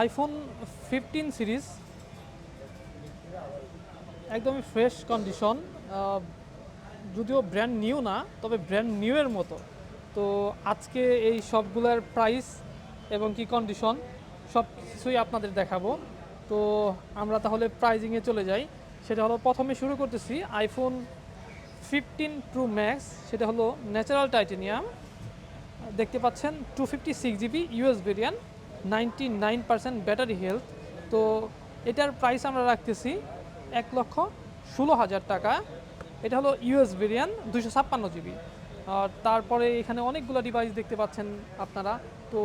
IPhone fifteen series একদমই fresh condition যদিও brand new না, তবে ব্র্যান্ড নিউ এর মতো। তো আজকে এই সবগুলোর প্রাইস এবং কি কন্ডিশন সব কিছুই আপনাদের দেখাবো। তো আমরা তাহলে প্রাইজিংয়ে চলে যাই। সেটা হলো প্রথমে শুরু করতেছি আইফোন ফিফটিন প্রো ম্যাক্স সেটা হলো ন্যাচারাল টাইটেনিয়াম দেখতে পাচ্ছেন two fifty six GB US variant ninety nine percent battery health তো এটার প্রাইস আমরা রাখতেছি এক লক্ষ ষোলো হাজার টাকা। এটা হলো ইউএস ভেরিয়ান দুশো ছাপ্পান্ন জিবি আর তারপরে এখানে অনেকগুলো ডিভাইস দেখতে পাচ্ছেন আপনারা। তো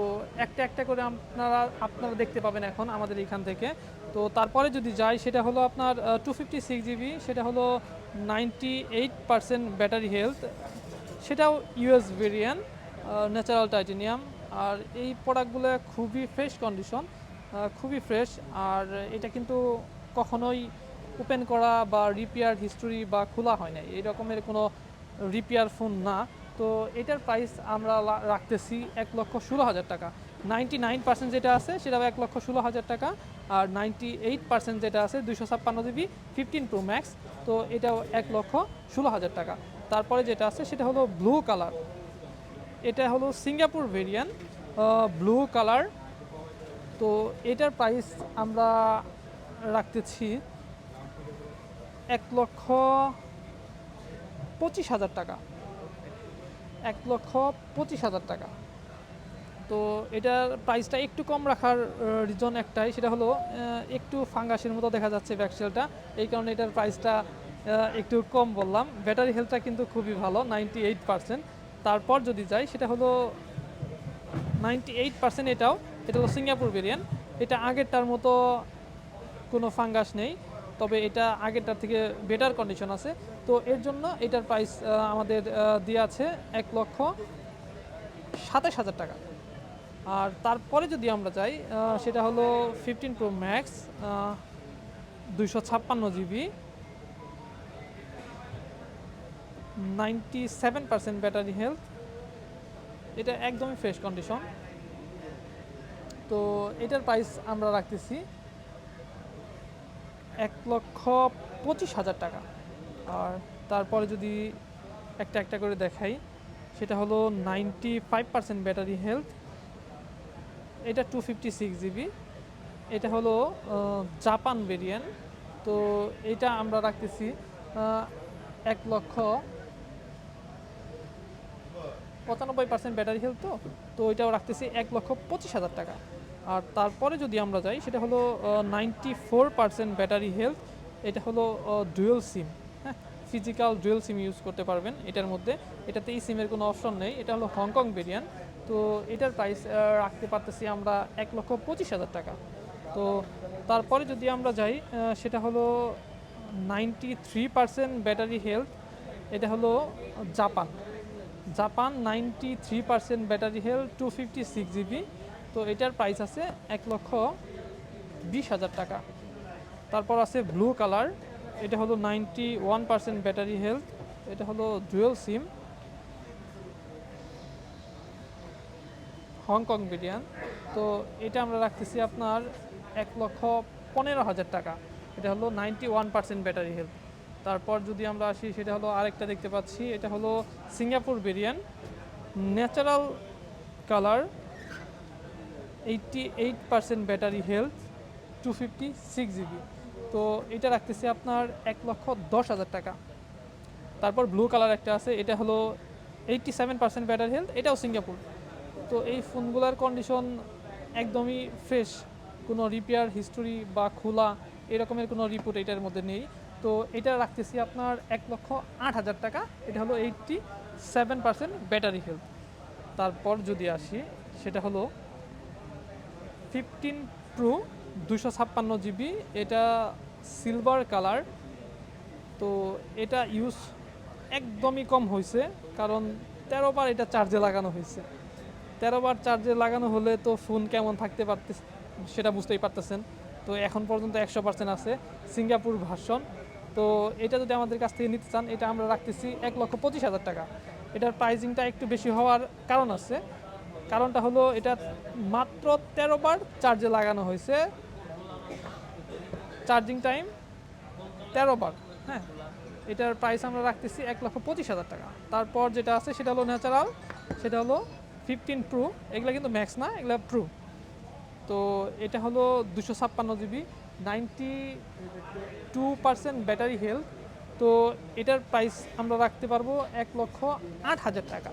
একটা একটা করে আপনারা আপনারা দেখতে পাবেন এখন আমাদের এখান থেকে। তো তারপরে যদি যাই, সেটা হলো আপনার টু ফিফটি সিক্স জিবি সেটা হলো ninety eight percent battery health সেটাও ইউএস ভেরিয়ান ন্যাচারাল টাইটেনিয়াম আর এই প্রোডাক্টগুলো খুবই ফ্রেশ কন্ডিশন খুবই ফ্রেশ আর এটা কিন্তু কখনোই ওপেন করা বা রিপেয়ার হিস্টোরি বা খোলা হয় নাই। এই রকমের কোনো রিপেয়ার ফোন না। তো এটার প্রাইস আমরা রাখতেছি এক লক্ষ ষোলো হাজার টাকা। নাইনটি নাইন পার্সেন্ট যেটা আছে সেটাও এক লক্ষ ষোলো হাজার টাকা, আর নাইনটি এইট পার্সেন্ট যেটা আছে দুশো ছাপ্পান্ন জিবি ফিফটিন প্রো ম্যাক্স তো এটাও এক লক্ষ ষোলো হাজার টাকা। তারপরে যেটা আছে সেটা হলো ব্লু কালার এটা হলো সিঙ্গাপুর ভেরিয়ান ব্লু কালার তো এটার প্রাইস আমরা রাখতেছি এক লক্ষ পঁচিশ হাজার টাকা। এক লক্ষ পঁচিশ হাজার টাকা। তো এটার প্রাইসটা একটু কম রাখার রিজন একটাই, সেটা হলো একটু ফাঙ্গাসের মতো দেখা যাচ্ছে ব্যাকসেলটা এই কারণে এটার প্রাইসটা একটু কম বললাম। ব্যাটারি হেলথটা কিন্তু খুবই ভালো নাইনটি এইট পার্সেন্ট তারপর যদি যাই সেটা হলো নাইনটি এইট পার্সেন্ট এটাও এটা হলো সিঙ্গাপুর ভেরিয়েন্ট এটা আগেরটার মতো কোনো ফাঙ্গাস নেই তবে এটা আগেরটার থেকে বেটার কন্ডিশন আছে। তো এর জন্য এটার প্রাইস আমাদের দেওয়া আছে এক লক্ষ সাতাশ হাজার টাকা। আর তারপরে যদি আমরা আহ, সেটা হলো ফিফটিন প্রো ম্যাক্স দুইশো ছাপ্পান্ন GB ninety seven percent battery health এটা একদমই ফ্রেশ কন্ডিশন তো এটার প্রাইস আমরা রাখতেছি এক লক্ষ পঁচিশ হাজার টাকা। আর তারপরে যদি একটা একটা করে দেখাই, সেটা হলো ninety five percent battery health এটা টু ফিফটি সিক্স জিবি এটা হলো জাপান ভেরিয়েন্ট তো এটা আমরা রাখতেছি এক লক্ষ পঁচানব্বই পার্সেন্ট ব্যাটারি হেলথ তো তো এটাও রাখতেছি এক লক্ষ পঁচিশ হাজার টাকা। আর তারপরে যদি আমরা যাই, সেটা হলো ninety four percent battery health এটা হলো ডুয়েল সিম হ্যাঁ? ফিজিক্যাল ডুয়েল সিম ইউজ করতে পারবেন এটার মধ্যে। এটাতে এই সিমের কোনো অপশন নেই, এটা হলো হংকং ভেরিয়ান তো এটার প্রাইস রাখতে পারতেছি আমরা এক লক্ষ পঁচিশ হাজার টাকা। তো তারপরে যদি আমরা যাই সেটা হলো ninety three percent battery health এটা হলো Japan. Japan ninety three percent battery health two fifty six GB. তো এটার প্রাইস আছে এক লক্ষ বিশ হাজার টাকা। তারপর আছে ব্লু কালার এটা হলো ninety one percent battery health এটা হলো ডুয়েল সিম হংকং বিরিয়ান তো এটা আমরা রাখতেছি আপনার এক লক্ষ পনেরো হাজার টাকা। এটা হলো ninety one percent battery health তারপর যদি আমরা আসি, সেটা হলো আরেকটা দেখতে পাচ্ছি, এটা হলো Singapore বিরিয়ান, natural colour eighty eight percent battery health, two fifty six GB. তো এটা রাখতেছি আপনার এক লক্ষ দশ হাজার টাকা। তারপর ব্লু কালার একটা আছে, এটা হলো eighty seven percent battery health, এটাও সিঙ্গাপুর। তো এই ফোনগুলোর কন্ডিশন একদমই ফ্রেশ, কোনো রিপেয়ার হিস্টোরি বা খোলা, এরকমের কোনো রিপোর্ট এটার মধ্যে নেই। তো এটা রাখতেছি আপনার এক লক্ষ আট হাজার টাকা। এটা হলো eighty seven percent battery health তারপর যদি আসি, সেটা হলো ফিফটিন প্রো দুশো ছাপ্পান্ন জিবি। এটা সিলভার কালার তো এটা ইউজ একদমই কম হয়েছে কারণ তেরো বার এটা চার্জে লাগানো হয়েছে তেরো বার চার্জে লাগানো হলে তো ফোন কেমন থাকতে পারতে সেটা বুঝতেই পারতেছেন। তো এখন পর্যন্ত একশো পার্সেন্ট আছে। সিঙ্গাপুর ভার্সন তো এটা যদি আমাদের কাছ থেকে নিতে চান, এটা আমরা রাখতেছি এক লক্ষ পঁচিশ হাজার টাকা। এটার প্রাইজিংটা একটু বেশি হওয়ার কারণ আছে। কারণটা হলো এটা মাত্র তেরো বার চার্জে লাগানো হয়েছে। চার্জিং টাইম তেরো বার হ্যাঁ। এটার প্রাইস আমরা রাখতেছি এক লক্ষ পঁচিশ হাজার টাকা। তারপর যেটা আছে সেটা হলো ন্যাচারাল সেটা হলো ফিফটিন প্রো এগুলো কিন্তু ম্যাক্স না, এগুলো প্রো তো এটা হলো দুশো ছাপ্পান্ন GB, ninety two percent battery health. তো এটার প্রাইস আমরা রাখতে পারব এক লক্ষ আট হাজার টাকা।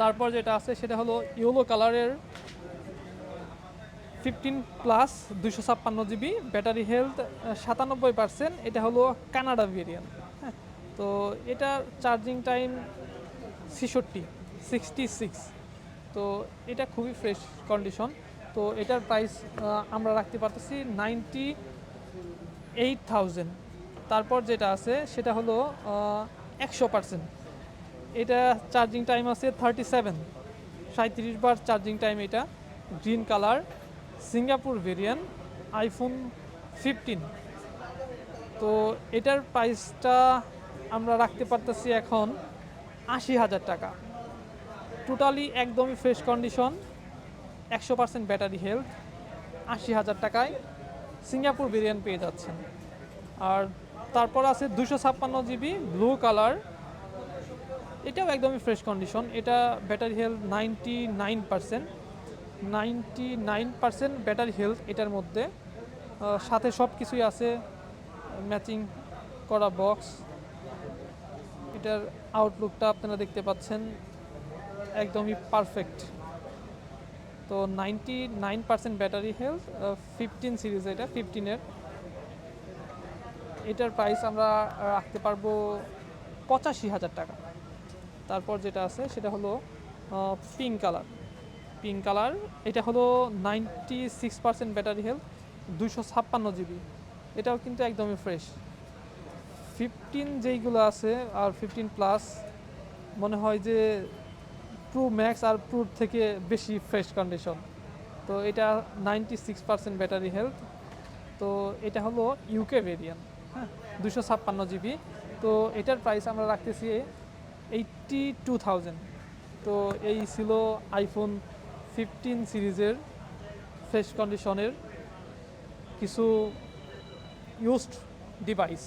তারপর যেটা আছে সেটা হলো ইয়েলো কালারের ফিফটিন প্লাস দুশো ছাপ্পান্ন জিবি ব্যাটারি হেলথ সাতানব্বই পার্সেন্ট। এটা হলো কানাডা ভেরিয়েন্ট। হ্যাঁ তো এটার চার্জিং টাইম ছেষট্টি, সিক্সটি সিক্স। তো এটা খুবই ফ্রেশ কন্ডিশন। তো এটার প্রাইস আমরা রাখতে পারতেছি নাইনটি এইট তারপর যেটা আছে, সেটা হলো একশো পার্সেন্ট এটা চার্জিং টাইম আছে থার্টি সেভেন সাঁত্রিশ বার চার্জিং টাইম এটা। Green colour Singapore variant iPhone fifteen তো এটার প্রাইসটা আমরা রাখতে পারতেছি এখন আশি হাজার টাকা। টোটালি একদমই ফ্রেশ কন্ডিশন একশো পার্সেন্ট ব্যাটারি হেলথ, আশি হাজার টাকায় সিঙ্গাপুর ভেরিয়েন্ট পেয়ে যাচ্ছেন। আর তারপর আছে দুশো ছাপ্পান্ন জিবি ব্লু কালার। এটাও একদমই ফ্রেশ কন্ডিশন। এটা battery health ninety nine percent, ninety nine percent battery health এটার মধ্যে। সাথে সব কিছুই আছে, ম্যাচিং করা বক্স। এটার আউটলুকটা আপনারা দেখতে পাচ্ছেন, একদমই পারফেক্ট। তো ninety nine percent battery health fifteen series এটা ফিফটিনের এটার প্রাইস আমরা রাখতে পারব পঁচাশি হাজার টাকা। তারপর যেটা আছে, সেটা হলো পিঙ্ক কালার পিঙ্ক কালার এটা হলো ninety six percent battery health দুশো ছাপ্পান্ন জিবি। এটাও কিন্তু একদমই ফ্রেশ ফিফটিন যেইগুলো আছে, আর ফিফটিন প্লাস মনে হয় যে প্রো ম্যাক্স আর প্রো থেকে বেশি ফ্রেশ কন্ডিশন তো এটা ninety six percent battery health তো এটা হলো ইউকে ভেরিয়েন্ট হ্যাঁ দুশো ছাপ্পান্ন জিবি তো এটার প্রাইস আমরা রাখতেছি এইটটি টু থাউজেন্ড তো এই ছিল আইফোন ফিফটিন সিরিজের ফ্রেশ কন্ডিশনের কিছু ইউজড ডিভাইস